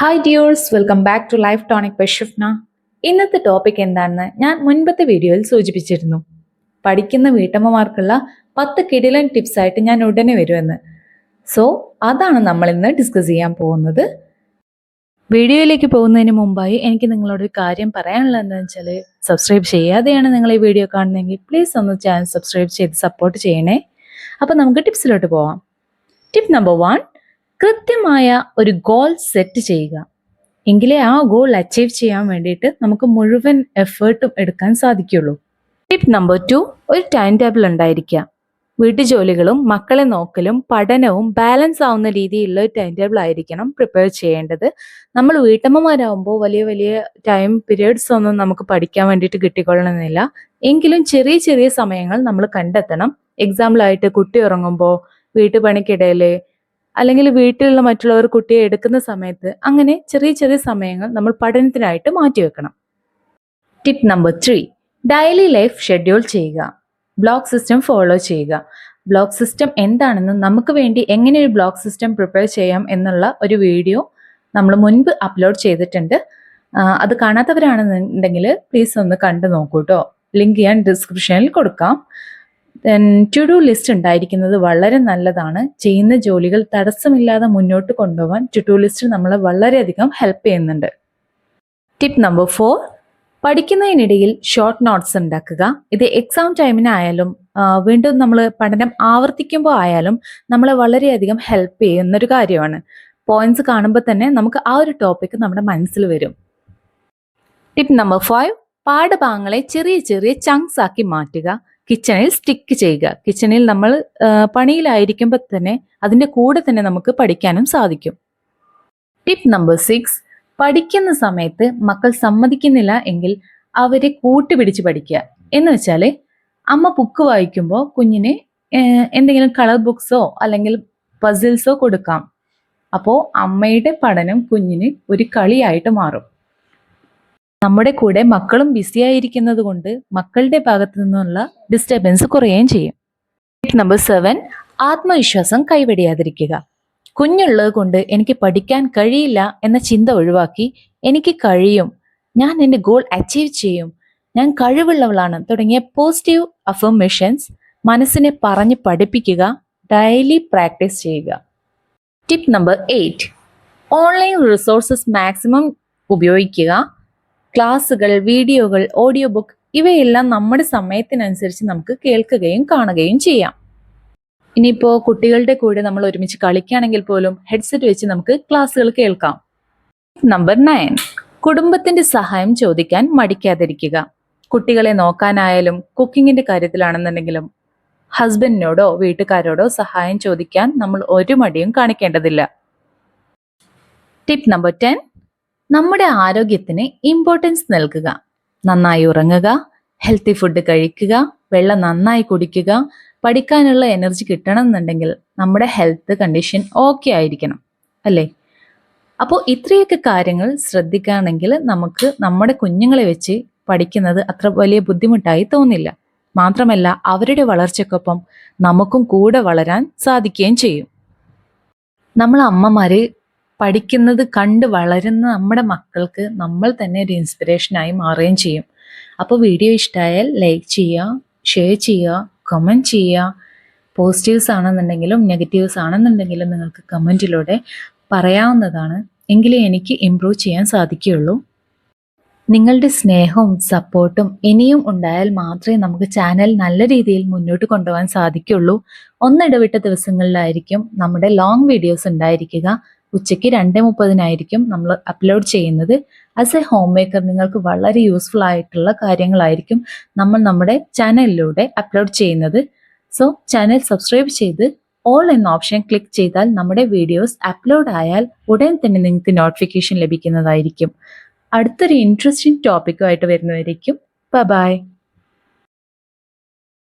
Hi dears welcome back to life tonic ബഷഫ്ന ഇന്നത്തെ topic എന്താണെന്ന് ഞാൻ മുൻപത്തെ വീഡിയോയിൽ സൂചിപ്പിച്ചിരുന്നു. പഠിക്കുന്ന വീട്ടമ്മമാർക്കുള്ള പത്ത് കിടിലൻ ടിപ്സ് ആയിട്ട് ഞാൻ ഉടനെ വരുമെന്ന്. സോ അതാണ് നമ്മൾ ഇന്ന് ഡിസ്കസ് ചെയ്യാൻ പോകുന്നത്. വീഡിയോയിലേക്ക് പോകുന്നതിന് മുമ്പായി എനിക്ക് നിങ്ങളോട് ഒരു കാര്യം പറയാനുള്ളത് എന്താണെന്ന് വെച്ചാൽ സബ്സ്ക്രൈബ് ചെയ്യാതെയാണ് നിങ്ങൾ ഈ വീഡിയോ കാണുന്നതെങ്കിൽ പ്ലീസ് ഒന്ന് ചാനൽ സബ്സ്ക്രൈബ് ചെയ്ത് സപ്പോർട്ട് ചെയ്യണേ. അപ്പോൾ നമുക്ക് ടിപ്സിലോട്ട് പോവാം. ടിപ്പ് നമ്പർ വൺ കൃത്യമായ ഒരു ഗോൾ സെറ്റ് ചെയ്യുക. എങ്കിലേ ആ ഗോൾ അച്ചീവ് ചെയ്യാൻ വേണ്ടിയിട്ട് നമുക്ക് മുഴുവൻ എഫേർട്ടും എടുക്കാൻ സാധിക്കുള്ളൂ. ടിപ്പ് നമ്പർ ടു ഒരു ടൈം ടേബിൾ ഉണ്ടായിരിക്കുക. വീട്ടുജോലികളും മക്കളെ നോക്കലും പഠനവും ബാലൻസ് ആവുന്ന രീതിയിലുള്ള ഒരു ടൈം ടേബിൾ ആയിരിക്കണം പ്രിപ്പയർ ചെയ്യേണ്ടത്. നമ്മൾ വീട്ടമ്മമാരാകുമ്പോൾ വലിയ വലിയ ടൈം പീരിയഡ്സ് ഒന്നും നമുക്ക് പഠിക്കാൻ വേണ്ടിയിട്ട് കിട്ടിക്കൊള്ളണമെന്നില്ല. എങ്കിലും ചെറിയ ചെറിയ സമയങ്ങൾ നമ്മൾ കണ്ടെത്തണം. എക്സാമ്പിളായിട്ട് കുട്ടി ഉറങ്ങുമ്പോൾ വീട്ടുപണിക്കിടയിൽ അല്ലെങ്കിൽ വീട്ടിലുള്ള മറ്റുള്ളവർ കുട്ടിയെ എടുക്കുന്ന സമയത്ത് അങ്ങനെ ചെറിയ ചെറിയ സമയങ്ങൾ നമ്മൾ പഠനത്തിനായിട്ട് മാറ്റിവെക്കണം tip number three daily life schedule ചെയ്യുക. ബ്ലോക്ക് സിസ്റ്റം ഫോളോ ചെയ്യുക. ബ്ലോക്ക് സിസ്റ്റം എന്താണെന്നും നമുക്ക് വേണ്ടി എങ്ങനെ ഒരു ബ്ലോക്ക് സിസ്റ്റം പ്രിപ്പയർ ചെയ്യാം എന്നുള്ള ഒരു വീഡിയോ നമ്മൾ മുൻപ് അപ്ലോഡ് ചെയ്തിട്ടുണ്ട്. അത് കാണാത്തവരാണെന്നുണ്ടെങ്കിൽ പ്ലീസ് ഒന്ന് കണ്ടു നോക്കൂ കേട്ടോ ലിങ്ക് ഞാൻ ഡിസ്ക്രിപ്ഷനിൽ കൊടുക്കാം. ടു ഡു ലിസ്റ്റ് ഉണ്ടായിരിക്കുന്നത് വളരെ നല്ലതാണ്. ചെയ്യുന്ന ജോലികൾ തടസ്സമില്ലാതെ മുന്നോട്ട് കൊണ്ടുപോകാൻ ടു ഡു ലിസ്റ്റ് നമ്മളെ വളരെയധികം ഹെൽപ്പ് ചെയ്യുന്നുണ്ട്. ടിപ്പ് നമ്പർ ഫോർ പഠിക്കുന്നതിനിടയിൽ ഷോർട്ട് നോട്ട്സ് ഉണ്ടാക്കുക. ഇത് എക്സാം ടൈമിനായാലും വീണ്ടും നമ്മൾ പഠനം ആവർത്തിക്കുമ്പോൾ ആയാലും നമ്മളെ വളരെയധികം ഹെൽപ്പ് ചെയ്യുന്ന ഒരു കാര്യമാണ്. പോയിന്റ്സ് കാണുമ്പോൾ തന്നെ നമുക്ക് ആ ഒരു ടോപ്പിക് നമ്മുടെ മനസ്സിൽ വരും. ടിപ്പ് നമ്പർ ഫൈവ് പാഠഭാഗങ്ങളെ ചെറിയ ചെറിയ ചങ്ക്സ് ആക്കി മാറ്റുക. കിച്ചണിൽ സ്റ്റിക്ക് ചെയ്യുക. കിച്ചണിൽ നമ്മൾ പണിയിലായിരിക്കുമ്പോൾ തന്നെ അതിന്റെ കൂടെ തന്നെ നമുക്ക് പഠിക്കാനും സാധിക്കും. ടിപ്പ് നമ്പർ സിക്സ് പഠിക്കുന്ന സമയത്ത് മക്കൾ സമ്മതിക്കുന്നില്ല എങ്കിൽ അവരെ കൂട്ടുപിടിച്ച് പഠിക്കുക. എന്ന് വെച്ചാൽ അമ്മ ബുക്ക് വായിക്കുമ്പോൾ കുഞ്ഞിന് എന്തെങ്കിലും കളർ ബുക്സോ അല്ലെങ്കിൽ പസിൽസോ കൊടുക്കാം. അപ്പോൾ അമ്മയുടെ പഠനം കുഞ്ഞിന് ഒരു കളിയായിട്ട് മാറും. നമ്മുടെ കൂടെ മക്കളും ബിസി ആയിരിക്കുന്നത് കൊണ്ട് മക്കളുടെ ഭാഗത്തു നിന്നുള്ള ഡിസ്റ്റർബൻസ് കുറയുകയും ചെയ്യും. നമ്പർ സെവൻ ആത്മവിശ്വാസം കൈവെടിയാതിരിക്കുക. കുഞ്ഞുള്ളത് കൊണ്ട് എനിക്ക് പഠിക്കാൻ കഴിയില്ല എന്ന ചിന്ത ഒഴിവാക്കി എനിക്ക് കഴിയും. ഞാൻ എന്റെ ഗോൾ അച്ചീവ് ചെയ്യും. ഞാൻ കഴിവുള്ളവളാണ്. തുടങ്ങിയ പോസിറ്റീവ് അഫർമേഷൻസ് മനസ്സിനെ പറഞ്ഞ് പഠിപ്പിക്കുക ഡെയിലി പ്രാക്ടീസ് ചെയ്യുക. Tip number eight online resources maximum ഉപയോഗിക്കുക. ക്ലാസ്സുകൾ വീഡിയോകൾ ഓഡിയോ ബുക്ക് ഇവയെല്ലാം നമ്മുടെ സമയത്തിനനുസരിച്ച് നമുക്ക് കേൾക്കുകയും കാണുകയും ചെയ്യാം. ഇനിയിപ്പോൾ കുട്ടികളുടെ കൂടെ നമ്മൾ ഒരുമിച്ച് കളിക്കുകയാണെങ്കിൽ പോലും ഹെഡ്സെറ്റ് വെച്ച് നമുക്ക് ക്ലാസ്സുകൾ കേൾക്കാം. നമ്പർ നയൻ കുടുംബത്തിന്റെ സഹായം ചോദിക്കാൻ മടിക്കാതിരിക്കുക. കുട്ടികളെ നോക്കാനായാലും കുക്കിങ്ങിന്റെ കാര്യത്തിലാണെന്നുണ്ടെങ്കിലും ഹസ്ബൻഡിനോടോ വീട്ടുകാരോടോ സഹായം ചോദിക്കാൻ നമ്മൾ ഒരു മടിയും കാണിക്കേണ്ടതില്ല. ടിപ്പ് നമ്പർ ടെൻ നമ്മുടെ ആരോഗ്യത്തിന് ഇമ്പോർട്ടൻസ് നൽകുക. നന്നായി ഉറങ്ങുക ഹെൽത്തി ഫുഡ് കഴിക്കുക വെള്ളം നന്നായി കുടിക്കുക പഠിക്കാനുള്ള എനർജി കിട്ടണം എന്നുണ്ടെങ്കിൽ നമ്മുടെ ഹെൽത്ത് കണ്ടീഷൻ ഓക്കെ ആയിരിക്കണം അല്ലേ? അപ്പോൾ ഇത്രയൊക്കെ കാര്യങ്ങൾ ശ്രദ്ധിക്കുകയാണെങ്കിൽ നമുക്ക് നമ്മുടെ കുഞ്ഞുങ്ങളെ വെച്ച് പഠിക്കുന്നത് അത്ര വലിയ ബുദ്ധിമുട്ടായി തോന്നില്ല. മാത്രമല്ല അവരുടെ വളർച്ചയ്ക്കൊപ്പം നമുക്കും കൂടെ വളരാൻ സാധിക്കുകയും ചെയ്യും. നമ്മൾ അമ്മമാര് പഠിക്കുന്നത് കണ്ട് വളരുന്ന നമ്മുടെ മക്കൾക്ക് നമ്മൾ തന്നെ ഒരു ഇൻസ്പിറേഷനായി മാറുകയും ചെയ്യും. അപ്പോൾ വീഡിയോ ഇഷ്ടമായാൽ ലൈക്ക് ചെയ്യുക ഷെയർ ചെയ്യുക കമന്റ് ചെയ്യുക. പോസിറ്റീവ്സ് ആണെന്നുണ്ടെങ്കിലും നെഗറ്റീവ്സ് ആണെന്നുണ്ടെങ്കിലും നിങ്ങൾക്ക് കമന്റിലൂടെ പറയാവുന്നതാണ്. എങ്കിലേ എനിക്ക് ഇമ്പ്രൂവ് ചെയ്യാൻ സാധിക്കുകയുള്ളൂ. നിങ്ങളുടെ സ്നേഹവും സപ്പോർട്ടും ഇനിയും ഉണ്ടായാൽ മാത്രമേ നമുക്ക് ചാനൽ നല്ല രീതിയിൽ മുന്നോട്ട് കൊണ്ടുപോകാൻ സാധിക്കുള്ളൂ ഒന്നിടവിട്ട ദിവസങ്ങളിലായിരിക്കും നമ്മുടെ ലോങ് വീഡിയോസ് ഉണ്ടായിരിക്കുക. ഉച്ചയ്ക്ക് രണ്ട് മുപ്പതിനായിരിക്കും നമ്മൾ അപ്ലോഡ് ചെയ്യുന്നത്. ആസ് എ ഹോം മേക്കർ നിങ്ങൾക്ക് വളരെ യൂസ്ഫുൾ ആയിട്ടുള്ള കാര്യങ്ങളായിരിക്കും നമ്മൾ നമ്മുടെ ചാനലിലൂടെ അപ്ലോഡ് ചെയ്യുന്നത്. സോ ചാനൽ സബ്സ്ക്രൈബ് ചെയ്ത് ഓൾ എന്ന ഓപ്ഷൻ ക്ലിക്ക് ചെയ്താൽ നമ്മുടെ വീഡിയോസ് അപ്ലോഡ് ആയാൽ ഉടൻ തന്നെ നിങ്ങൾക്ക് നോട്ടിഫിക്കേഷൻ ലഭിക്കുന്നതായിരിക്കും. അടുത്തൊരു ഇൻട്രസ്റ്റിംഗ് ടോപ്പിക്കുമായിട്ട് വരുന്നതായിരിക്കും. ബൈ